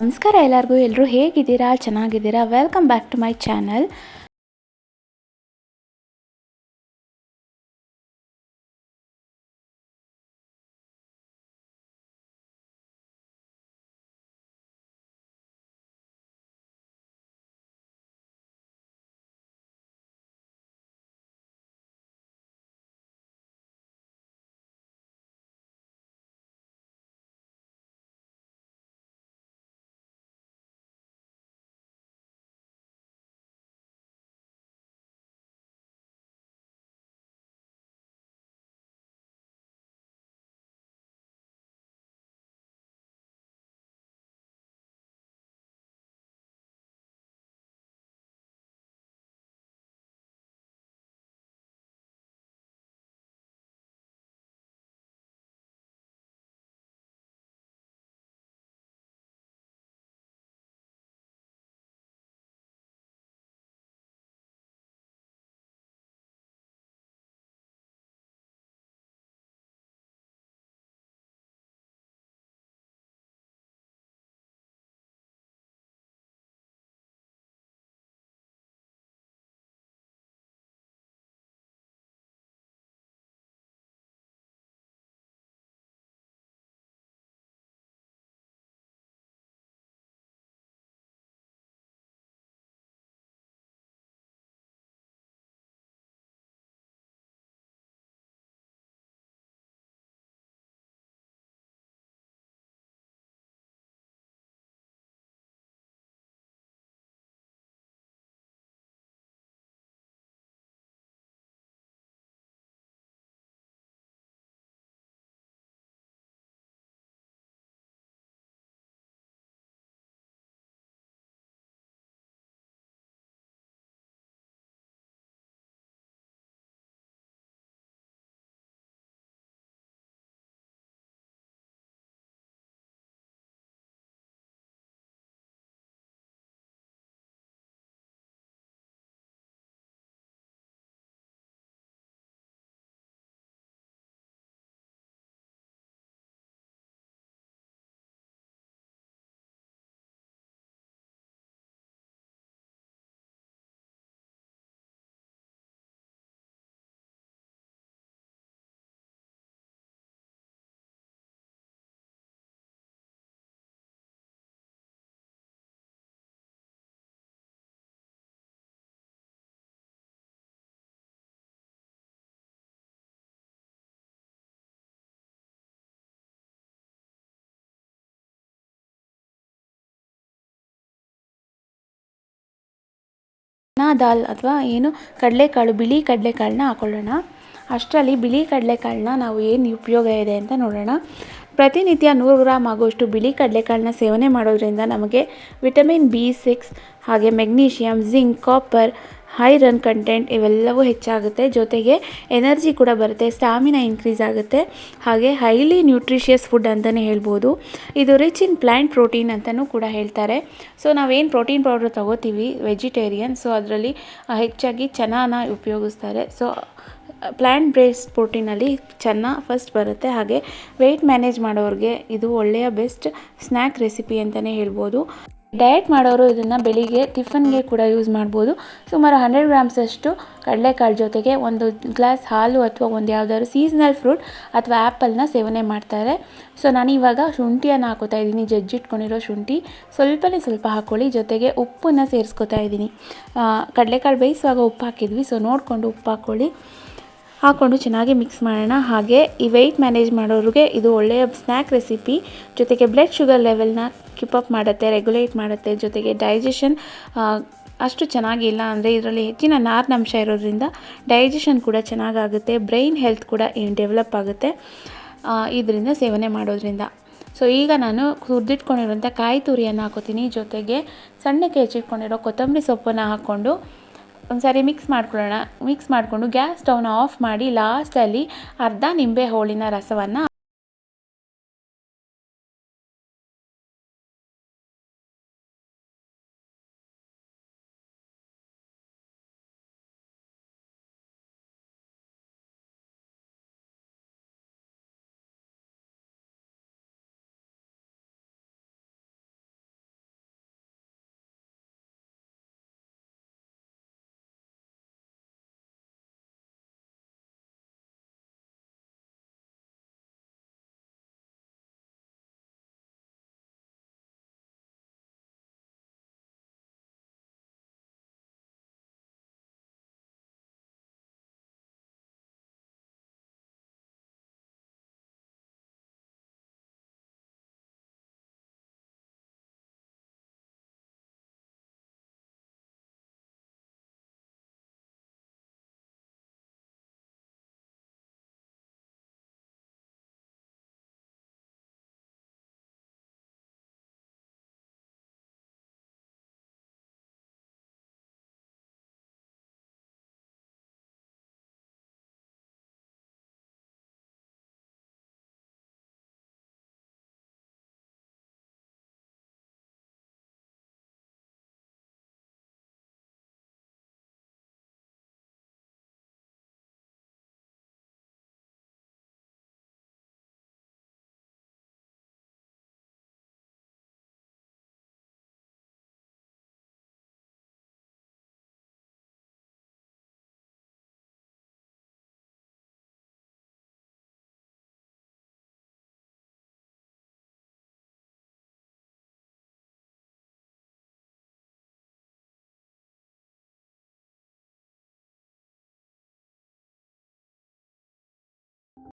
ನಮಸ್ಕಾರ ಎಲ್ಲರಿಗೂ ಎಲ್ಲರೂ ಹೇಗಿದ್ದೀರಾ? ಚೆನ್ನಾಗಿದ್ದೀರಾ? Welcome back to my channel chana dal ಅಥವಾ ಏನು ಕಡಲೆಕಾಳು, ಬಿಳಿ ಕಡಲೆಕಾಳನ್ನ ಹಾಕೊಳ್ಳೋಣ. ಅಷ್ಟರಲ್ಲಿ ಬಿಳಿ ಕಡಲೆಕಾಳನ್ನ ನಾವು ಏನು ಉಪಯೋಗ ಇದೆ ಅಂತ ನೋಡೋಣ. ಪ್ರತಿನಿತ್ಯ ನೂರು ಗ್ರಾಮ್ ಆಗುವಷ್ಟು ಬಿಳಿ ಕಡಲೆಕಾಳನ್ನ ಸೇವನೆ ಮಾಡೋದ್ರಿಂದ ನಮಗೆ ವಿಟಮಿನ್ ಬಿ ಸಿಕ್ಸ್ ಹಾಗೆ magnesium zinc, copper iron content ಇವೆಲ್ಲವೂ ಹೆಚ್ಚಾಗುತ್ತೆ. ಜೊತೆಗೆ ಎನರ್ಜಿ ಕೂಡ ಬರುತ್ತೆ ಸ್ಟಾಮಿನಾ ಇನ್ಕ್ರೀಸ್ ಆಗುತ್ತೆ. ಹಾಗೆ ಹೈಲಿ ನ್ಯೂಟ್ರಿಷಿಯಸ್ ಫುಡ್ ಅಂತಲೇ ಹೇಳ್ಬೋದು. ಇದು ರಿಚ್ ಇನ್ ಪ್ಲ್ಯಾಂಟ್ ಪ್ರೋಟೀನ್ ಅಂತಲೂ ಕೂಡ ಹೇಳ್ತಾರೆ. ಸೊ ನಾವೇನು ಪ್ರೋಟೀನ್ ಪೌಡ್ರ್ ತೊಗೋತೀವಿ ವೆಜಿಟೇರಿಯನ್ ಸೊ ಅದರಲ್ಲಿ ಹೆಚ್ಚಾಗಿ ಚೆನ್ನಾನ ಉಪಯೋಗಿಸ್ತಾರೆ. ಸೊ ಪ್ಲ್ಯಾಂಟ್ ಬೇಸ್ಡ್ ಪ್ರೋಟೀನಲ್ಲಿ ಚೆನ್ನ ಫಸ್ಟ್ ಬರುತ್ತೆ. ಹಾಗೆ ವೆಯ್ಟ್ ಮ್ಯಾನೇಜ್ ಮಾಡೋರಿಗೆ ಇದು ಒಳ್ಳೆಯ ಬೆಸ್ಟ್ ಸ್ನ್ಯಾಕ್ ರೆಸಿಪಿ ಅಂತಲೇ ಹೇಳ್ಬೋದು. ಡಯಟ್ ಮಾಡೋರು ಇದನ್ನು ಬೆಳಿಗ್ಗೆ ಟಿಫನ್ಗೆ ಕೂಡ ಯೂಸ್ ಮಾಡ್ಬೋದು. ಸುಮಾರು ಹಂಡ್ರೆಡ್ ಗ್ರಾಮ್ಸಷ್ಟು ಕಡಲೆಕಾಳು ಜೊತೆಗೆ ಒಂದು ಗ್ಲಾಸ್ ಹಾಲು ಅಥವಾ ಒಂದು ಯಾವುದಾದ್ರು ಸೀಸ್ನಲ್ ಫ್ರೂಟ್ ಅಥವಾ ಆ್ಯಪಲ್ನ ಸೇವನೆ ಮಾಡ್ತಾರೆ. ಸೊ ನಾನು ಇವಾಗ ಶುಂಠಿಯನ್ನು ಹಾಕೋತಾ ಇದ್ದೀನಿ. ಜಜ್ಜಿಟ್ಕೊಂಡಿರೋ ಶುಂಠಿ. ಸ್ವಲ್ಪನೇ ಸ್ವಲ್ಪ ಹಾಕ್ಕೊಳ್ಳಿ ಜೊತೆಗೆ ಉಪ್ಪನ್ನು ಸೇರಿಸ್ಕೊತಾ ಇದ್ದೀನಿ. ಕಡಲೆಕಾಳು ಬೇಯಿಸುವಾಗ ಉಪ್ಪು ಹಾಕಿದ್ವಿ. ಸೊ ನೋಡಿಕೊಂಡು ಉಪ್ಪು ಹಾಕ್ಕೊಳ್ಳಿ ಹಾಕ್ಕೊಂಡು ಚೆನ್ನಾಗಿ ಮಿಕ್ಸ್ ಮಾಡೋಣ. ಹಾಗೆ ಈ ವೆಯ್ಟ್ ಮ್ಯಾನೇಜ್ ಮಾಡೋರಿಗೆ ಇದು ಒಳ್ಳೆಯ ಸ್ನ್ಯಾಕ್ ರೆಸಿಪಿ ಜೊತೆಗೆ ಬ್ಲಡ್ ಶುಗರ್ ಲೆವೆಲ್ನ ಅಪ್ ಮಾಡುತ್ತೆ ರೆಗ್ಯುಲೇಟ್ ಮಾಡುತ್ತೆ. ಜೊತೆಗೆ ಡೈಜೆಷನ್ ಅಷ್ಟು ಚೆನ್ನಾಗಿಲ್ಲ ಅಂದರೆ ಇದರಲ್ಲಿ ಹೆಚ್ಚಿನ ನಾರಿನಂಶ ಇರೋದ್ರಿಂದ ಡೈಜೆಷನ್ ಕೂಡ ಚೆನ್ನಾಗಾಗುತ್ತೆ ಬ್ರೈನ್ ಹೆಲ್ತ್ ಕೂಡ ಡೆವಲಪ್ ಆಗುತ್ತೆ ಇದರಿಂದ ಸೇವನೆ ಮಾಡೋದ್ರಿಂದ. ಸೊ ಈಗ ನಾನು ಹುರಿದಿಟ್ಕೊಂಡಿರೋಂಥ ಕಾಯಿ ತುರಿಯನ್ನು ಹಾಕೋತೀನಿ. ಜೊತೆಗೆ ಸಣ್ಣಕ್ಕೆ ಹೆಚ್ಚಿಟ್ಕೊಂಡಿರೋ ಕೊತ್ತಂಬರಿ ಸೊಪ್ಪನ್ನು ಹಾಕ್ಕೊಂಡು ಒಂದು ಸಾರಿ ಮಿಕ್ಸ್ ಮಾಡ್ಕೊಳ್ಳೋಣ. ಮಿಕ್ಸ್ ಮಾಡಿಕೊಂಡು ಗ್ಯಾಸ್ ಸ್ಟವ್ನ ಆಫ್ ಮಾಡಿ ಲಾಸ್ಟಲ್ಲಿ ಅರ್ಧ ನಿಂಬೆ ಹೋಳಿನ ರಸವನ್ನು